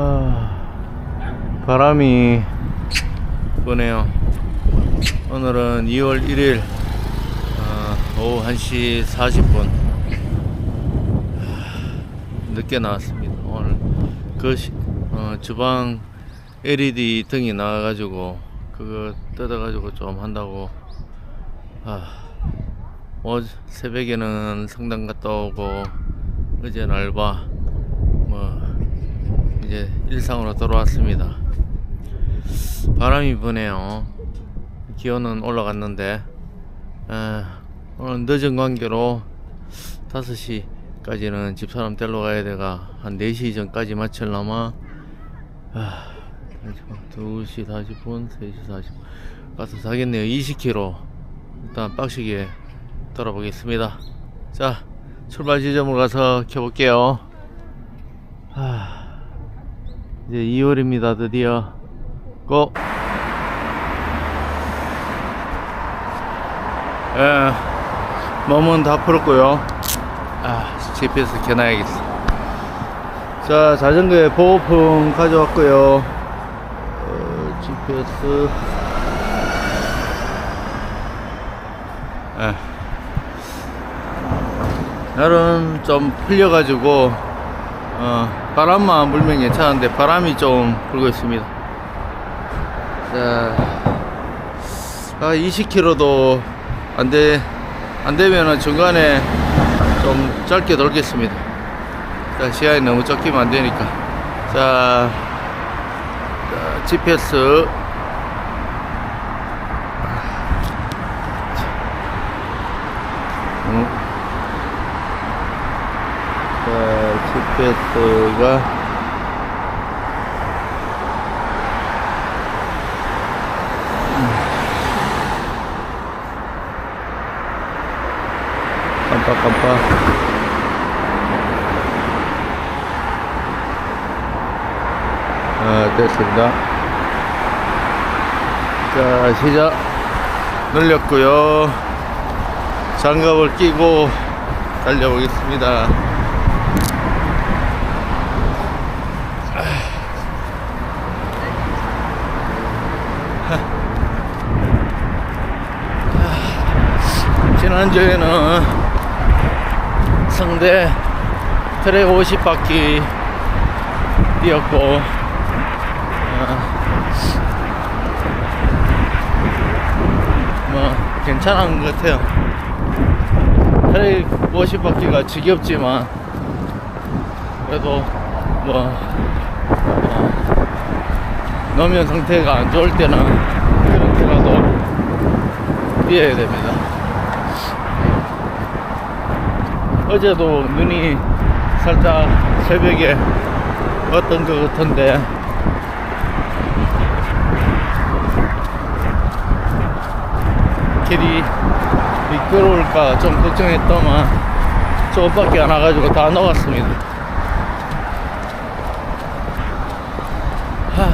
아, 바람이 부네요. 오늘은 2월 1일 어, 오후 1시 40분 늦게 나왔습니다. 오늘 그 시- 어, 주방 LED 등이 나와가지고 그거 뜯어가지고 좀 한다고 아, 어, 새벽에는 성당 갔다 오고 어제는 알바 뭐 이제 일상으로 돌아왔습니다. 바람이 부네요. 기온은 올라갔는데 에, 오늘 늦은 관계로 5시까지는 집사람 데리러 가야 돼가 한 4시 전까지 마치려면 아, 2시 40분, 3시 40분 가서 자겠네요. 20km 일단 빡시게 돌아보겠습니다. 자, 출발 지점으로 가서 켜볼게요. 하, 이제 2월입니다. 드디어 고! 예, 몸은 다 풀었고요. 아, GPS 켜놔야겠어. 자, 자전거에 보호품 가져왔고요. 어, GPS. 예. 날은 좀 풀려가지고, 어, 바람만 불면 괜찮은데, 바람이 좀 불고 있습니다. 자, 아, 20km도 안 돼, 안 되면은 중간에 좀 짧게 돌겠습니다. 자, 시간이 너무 쫓기면 안 되니까. 자, 자 GPS. 자, GPS가 깜빡깜빡. 아, 됐습니다. 자, 시작. 늘렸고요. 장갑을 끼고 달려보겠습니다. 지난주에는 성대 트랙 50바퀴 뛰었고 어, 뭐 괜찮은 것 같아요. 트랙 50바퀴가 지겹지만 그래도 뭐 어, 노면 상태가 안 좋을 때는 그렇게라도 뛰어야 됩니다 어제도 눈이 살짝 새벽에 왔던 것 같은데. 길이 미끄러울까 좀 걱정했더만 조금밖에 안 와가지고 다 녹았습니다. 하,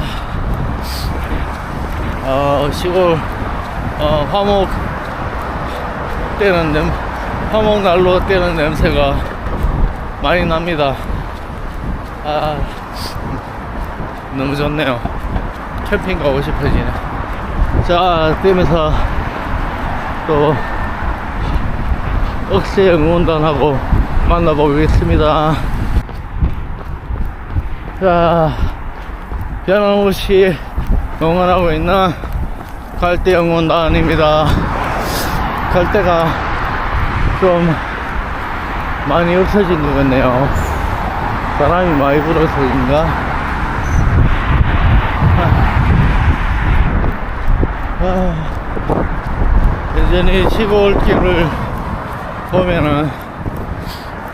어, 시골 어, 화목 때는 냄, 화목 난로 때는 냄새가 많이 납니다. 아, 너무 좋네요. 캠핑 가고 싶어지네. 자, 뛰면서 또 억새 응원단하고 만나보겠습니다. 자, 변함없이 응원하고 있는 갈대 응원단입니다. 갈대가 좀 많이 없어진 것 같네요. 바람이 많이 불어서인가? 아, 여전히 시골길을 보면은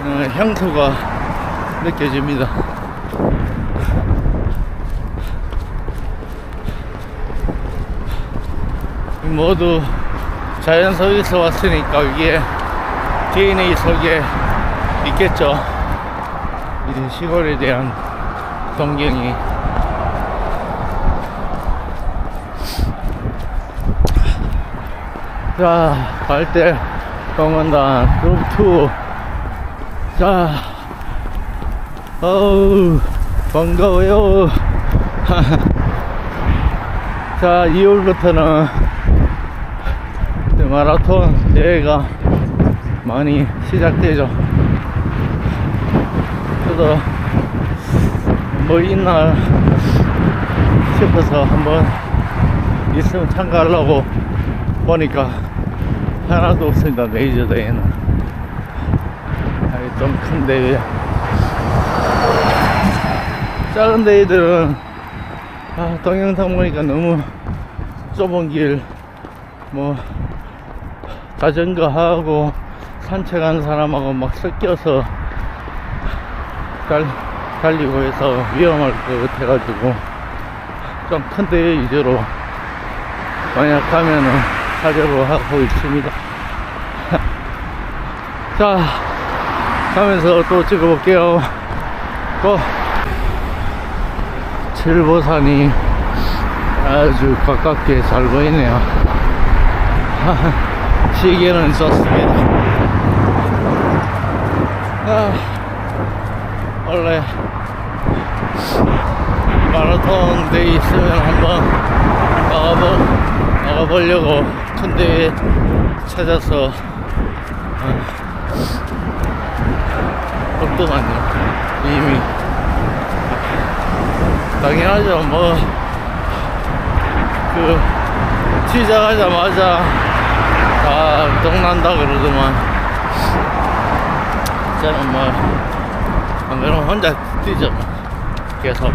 어, 향수가 느껴집니다. 모두 자연 속에서 왔으니까 이게 DNA 속에 있겠죠. 이 시골에 대한 동경이. 자, 갈대 공원단 그룹 2. 자, 어우, 반가워요. 자, 2월부터는 마라톤 대회가 많이 시작되죠. 저도 뭐 있나 싶어서 한번 있으면 참가하려고 보니까 하나도 없습니다. 메이저 대회는. 좀 큰 대회. 작은 데이들은 아, 동영상 보니까 너무 좁은 길, 뭐 자전거 하고 산책하는 사람하고 막 섞여서 달, 달리고 해서 위험할 것 같아가지고 좀큰 대회 위주로 만약 가면은 하려고 하고 있습니다. 자, 가면서 또 찍어볼게요. 또 칠보산이 아주 가깝게 잘 보이네요. 시계는 좋습니다. 아, 원래 마라톤 돼 있으면 한번 나가보, 나가보려고 큰 대회 찾아서 어, 없더만요. 이미 당연하죠. 뭐, 그, 시작하자마자 다 동난다 그러더만. 저는 뭐, 안 그러면 혼자 뛰죠. 뭐. 계속.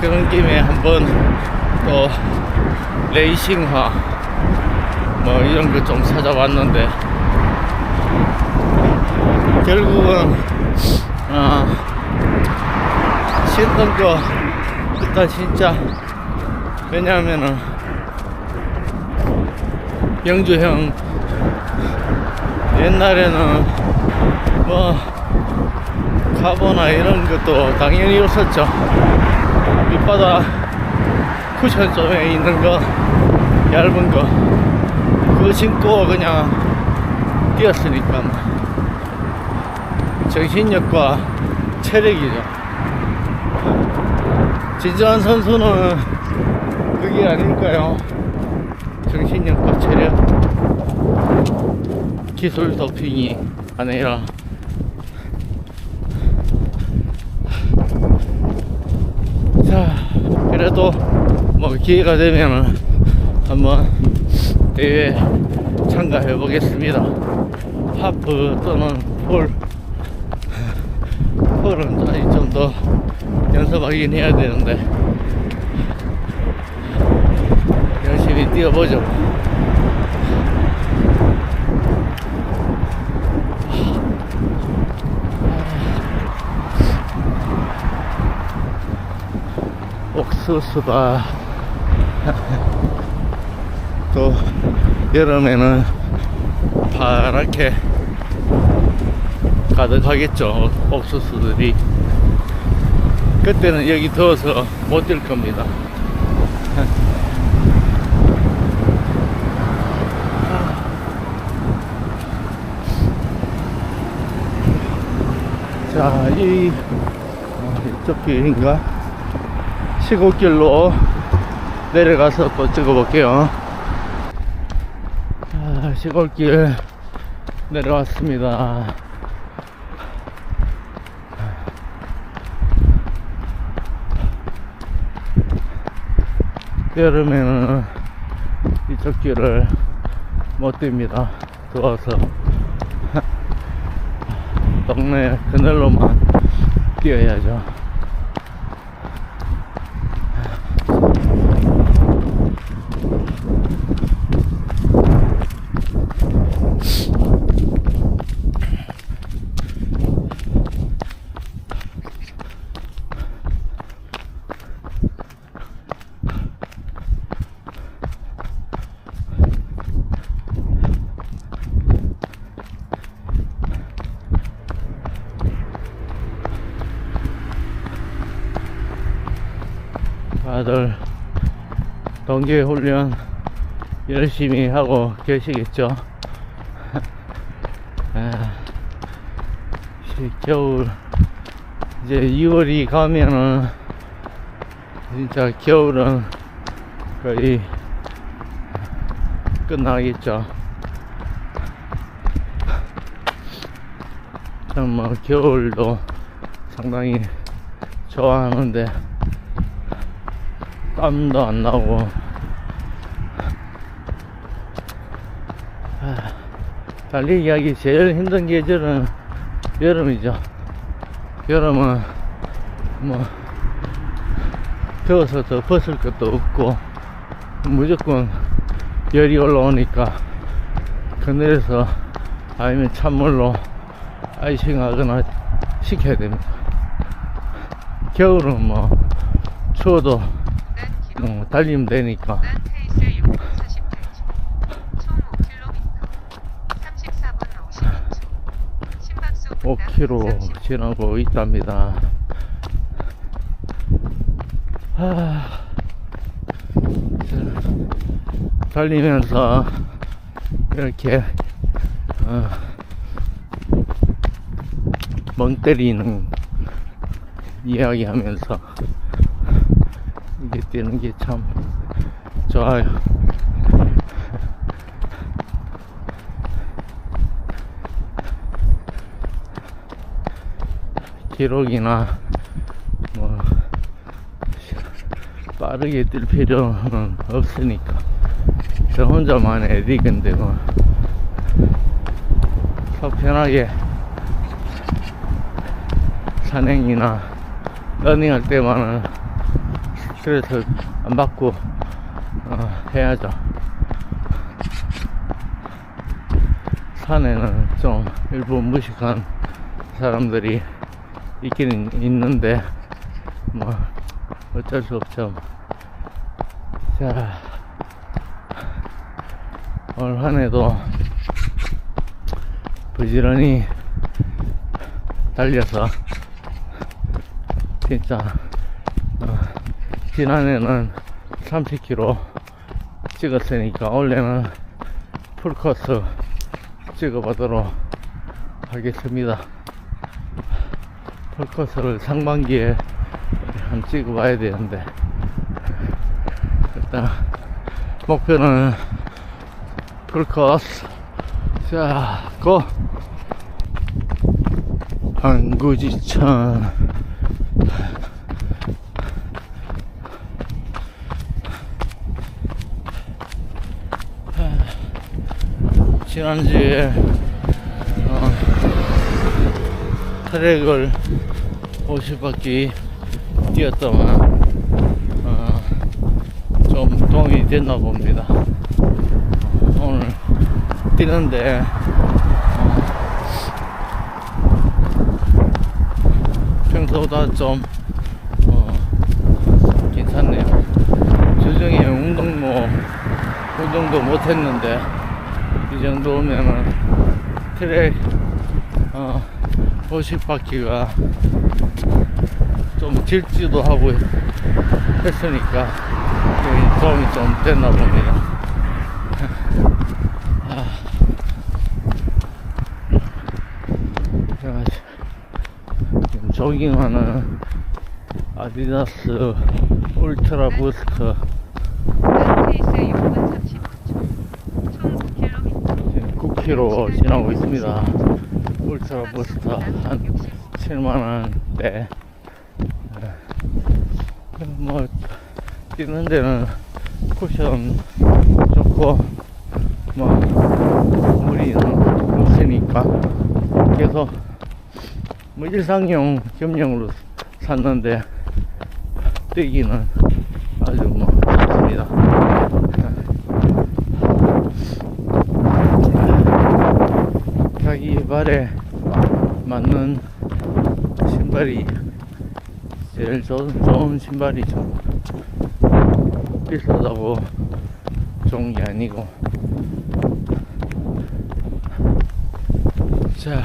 그런 김에 한번 또, 레이싱화, 뭐, 이런 거 좀 찾아봤는데, 결국은, 어, 신던 거, 일단 진짜, 왜냐하면은, 영주 형, 옛날에는, 뭐, 카보나 이런 것도 당연히 없었죠. 밑바닥 쿠션 쪽에 있는 거, 얇은 거, 그거 신고 그냥 뛰었으니까. 정신력과 체력이죠. 진정한 선수는 그게 아닐까요? 정신력과 체력, 기술 도핑이 아니라 자, 그래도 뭐 기회가 되면은 한번 대회 참가해 보겠습니다. 하프 또는 폴 폴은 좀 더 연습하긴 해야 되는데 열심히 뛰어보죠. 옥수수가 또 여름에는 파랗게 가득하겠죠 옥수수들이. 그때는 여기 더워서 못 뛸 겁니다. 자, 이 어, 이쪽 길인가 시골길로 내려가서 또 찍어볼게요 아, 시골길 내려왔습니다 여름에는 이쪽 길을 못 뜁니다. 더워서 동네 그늘로만 뛰어야죠. 다들 동계 훈련 열심히 하고 계시겠죠. 아, 겨울 이제 2월이 가면은 진짜 겨울은 거의 끝나겠죠. 참 뭐 겨울도 상당히 좋아하는데 땀도 안 나고 하, 달리기 하기 제일 힘든 계절은 여름이죠. 여름은 뭐 더워서 더 벗을 것도 없고 무조건 열이 올라오니까 그늘에서 아니면 찬물로 아이싱 하거나 시켜야 됩니다. 겨울은 뭐 추워도 어, 달리면 되니까 난 페이스 6분 48초, 총 5km, 34분 52초, 심박수 5km 지나고 있답니다. 하... 자, 달리면서 이렇게 어, 멍 때리는 이야기하면서 뛰는 게 참 좋아요. 기록이나 뭐 빠르게 뛸 필요는 없으니까 저 혼자만의 리그인데 뭐 속편하게 산행이나 러닝할 때만은 스트레스 안 받고 어, 해야죠 산에는 좀 일부 무식한 사람들이 있기는 있는데 뭐 어쩔 수 없죠. 자 오늘 한 해도 부지런히 달려서 진짜 어, 지난해는 30km 찍었으니까 올해는 풀코스 찍어보도록 하겠습니다. 풀코스를 상반기에 한번 찍어봐야 되는데 일단 목표는 풀코스 자 고! 한구지천 지난주에 어, 트랙을 50바퀴 뛰었더만 어, 좀 도움이 됐나 봅니다. 오늘 뛰는데 평소보다 좀 어, 괜찮네요. 주중에 운동 뭐 운동도 못했는데 이 정도면은 트랙 어, 50바퀴가 좀 질지도 하고 했으니까 도움이 좀 됐나 봅니다. 아. 지금 조깅하는 아디다스 울트라 부스트 5km 지나고 있습니다. 울트라 버스터 한 7만원대. 뭐, 뛰는 데는 쿠션 좋고, 뭐, 무리는 없으니까 계속 뭐 일상용 겸용으로 샀는데 뛰기는 아주 뭐 발에 맞는 신발이 제일 좋은, 신발이죠. 비싸다고 좋은 게 아니고. 자,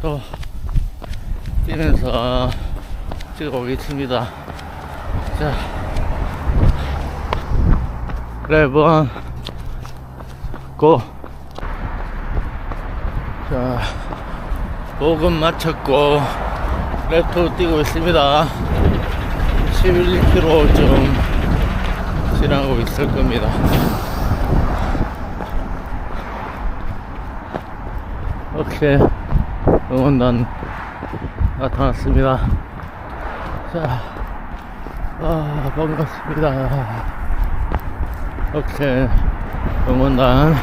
또 뛰면서 찍어보겠습니다. 자, 레번 고. 자, 보급 마쳤고 랩토 뛰고 있습니다. 11km 좀 지나고 있을 겁니다. 오케이. 응원단 나타났습니다. 자 아, 반갑습니다. 오케이. 응원단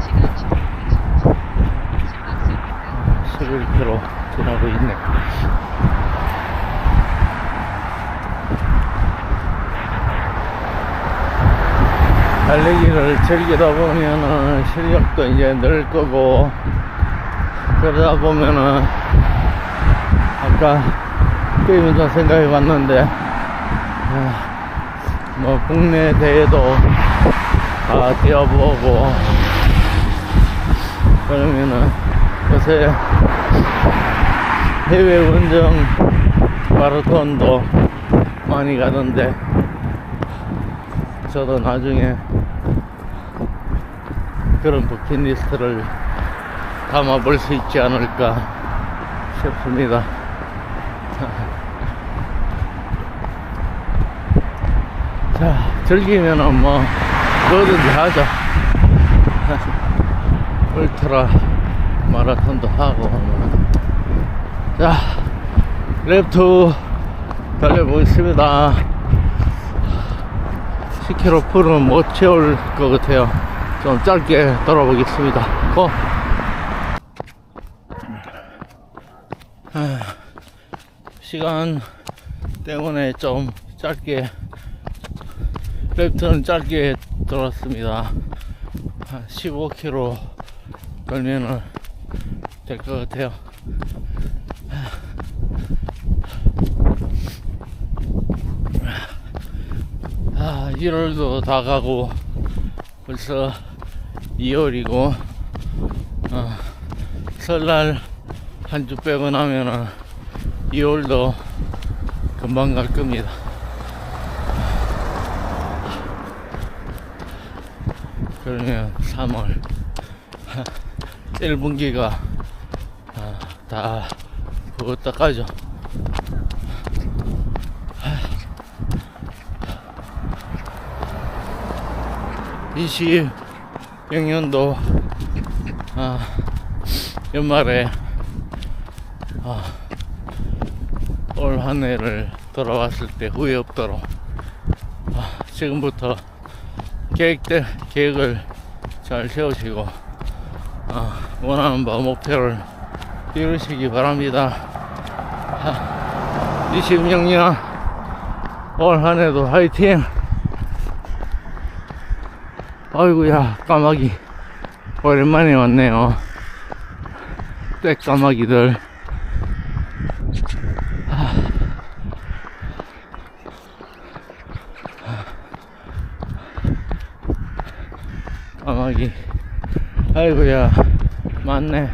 시간 15분 10분 11km 지나고 있네. 달리기를 즐기다 보면은 실력도 이제 늘 거고, 그러다 보면은, 아까 게임에서 생각해 봤는데, 아, 뭐, 국내 대회도 다 뛰어보고, 그러면은, 요새 해외 원정 마라톤도 많이 가던데 저도 나중에 그런 버킷리스트를 담아볼 수 있지 않을까 싶습니다. 자, 즐기면은 뭐 뭐든지 하죠. 울트라 마라톤도 하고 뭐. 자 랩투 달려보겠습니다 10km 풀은 못 채울 것 같아요 좀 짧게 돌아보겠습니다 고! 아, 시간 때문에 좀 짧게 랩트는 짧게 돌았습니다 한 15km 걸면은 될 것 같아요. 아, 1월도 다 가고 벌써 2월이고 어, 설날 한 주 빼고 나면은 2월도 금방 갈 겁니다. 그러면 3월 1분기가 아, 다 그것다 까죠. 이십 영년도 아, 연말에 아, 올 한 해를 돌아왔을 때 후회 없도록 아, 지금부터 계획대 계획을 잘 세우시고 아, 원하는 바 목표를 이루시기 바랍니다. 26년 올 한 해도 화이팅! 아이고야 까마귀. 오랜만에 왔네요. 떼 까마귀들. 까마귀. 아이고야 맞네.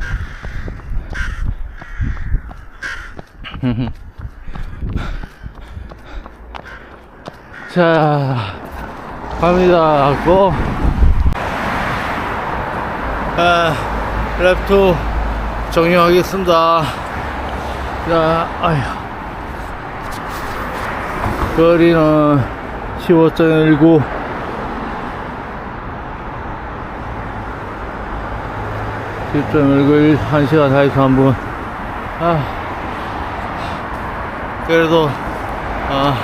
자 갑니다. 고 아, 랩투 종료하겠습니다. 자 아휴. 거리는 15.19 10.19 1시간 43분. 아, 그래도 아,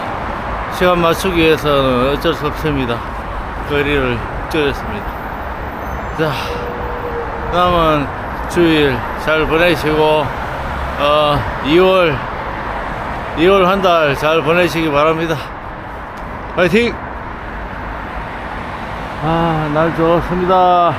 시간 맞추기 위해서는 어쩔 수 없습니다. 거리를 줄였습니다. 자 남은 주일 잘 보내시고 어, 2월 2월 한 달 잘 보내시기 바랍니다. 화이팅! 아날 좋습니다